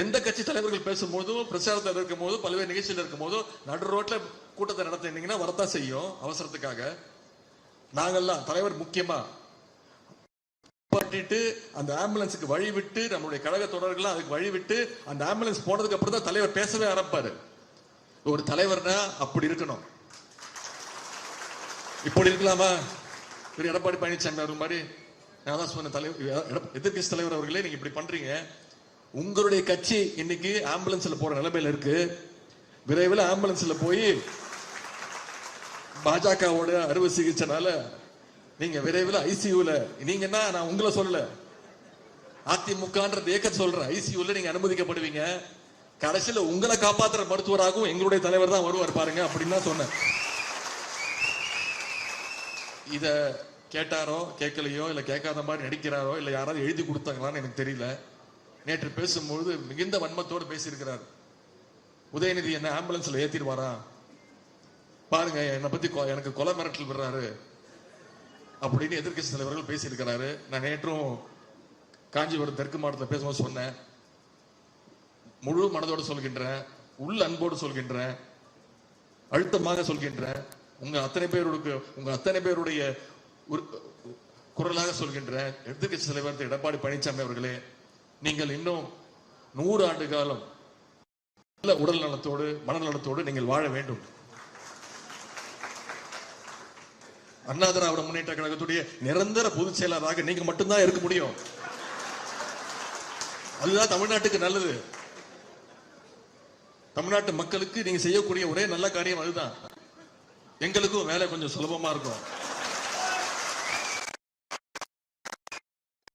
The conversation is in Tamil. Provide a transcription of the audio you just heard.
எந்த கட்சி தலைவர்கள் பேசும்போதும் பிரச்சாரத்தில் இருக்கும்போது பல்வேறு நிகழ்ச்சியில் இருக்கும்போது நடு ரோட்ல கூட்டத்தை நடத்தினீங்கன்னா வரத்தா செய்யும் அவசரத்துக்காக. நாங்கெல்லாம் தலைவர் முக்கியமா பாட்டிட்டு அந்த ஆம்புலன்ஸுக்கு வழி விட்டு நம்மளுடைய கழக தொடர்கள்லாம் அதுக்கு வழி விட்டு அந்த ஆம்புலன்ஸ் போனதுக்கு அப்புறம் தான் தலைவர் பேசவே ஆரம்பிப்பாரு. ஒரு தலைவர்னா அப்படி இருக்கணும். இப்படி இருக்கலாமா? திரு எடப்பாடி பழனிசாமி அவர் மாதிரி நான் தான் சொன்ன தலைவர் எதிர்கட்சி தலைவர் அவர்களே நீங்க இப்படி பண்றீங்க. உங்களுடைய கட்சி இன்னைக்கு ஆம்புலன்ஸ்ல போற நிலைமையில இருக்கு. விரைவில் ஆம்புலன்ஸ்ல போய் பாஜகவோட அறுவை சிகிச்சைனால நீங்க விரைவில் ஐசியூல நீங்கன்னா நான் உங்களை சொல்லல. அதிமுகன்றது ஏக்க சொல்றேன் ஐசியூல நீங்க அனுமதிக்கப்படுவீங்க. கடைசியில உங்களை காப்பாத்துற மருத்துவராகவும் எங்களுடைய தலைவர் தான் வருவார் பாருங்க அப்படின்னு தான் சொன்னேன். இத கேட்டாரோ கேட்கலையோ இல்ல கேட்காத மாதிரி நடிக்கிறாரோ இல்ல யாராவது எழுதி கொடுத்தாங்களான்னு எனக்கு தெரியல. நேற்று பேசும்பொழுது மிகுந்த வன்மத்தோடு பேசியிருக்கிறார். உதயநிதி என்ன ஆம்புலன்ஸ்ல ஏத்திடுவாரா? பாருங்க என்னை பத்தி கொ- எனக்கு கொலை மிரட்டல் விடுறாரு. அப்படின்னு எதிர்க்கட்சி தலைவர்கள் பேசியிருக்கிறாரு. நான் நேற்றும் காஞ்சிபுரம் தெற்கு மாவட்டத்தில் பேசும்போது சொன்னேன். முழு மனதோடு சொல்கின்றேன். உள் அன்போடு சொல்கின்றேன். அழுத்தமாக சொல்கின்றேன். உங்க அத்தனை பேருக்கு உங்க அத்தனை பேருடைய குரலாக சொல்கின்றேன். எதிர்க்கட்சி தலைவர் எடப்பாடி பழனிசாமி அவர்களே நீங்கள் இன்னும் நூறு ஆண்டு காலம் நல்ல உடல் நலத்தோடு மனநலத்தோடு நீங்கள் வாழ வேண்டும். அண்ணா திராவிட முன்னேற்ற கழகத்துடைய நிரந்தர பொதுச் செயலாளராக நீங்க மட்டும்தான் இருக்க முடியும். அதுதான் தமிழ்நாட்டுக்கு நல்லது. தமிழ்நாட்டு மக்களுக்கு நீங்க செய்யக்கூடிய ஒரே நல்ல காரியம் அதுதான். எங்களுக்கும் வேலை கொஞ்சம் சுலபமா இருக்கும்.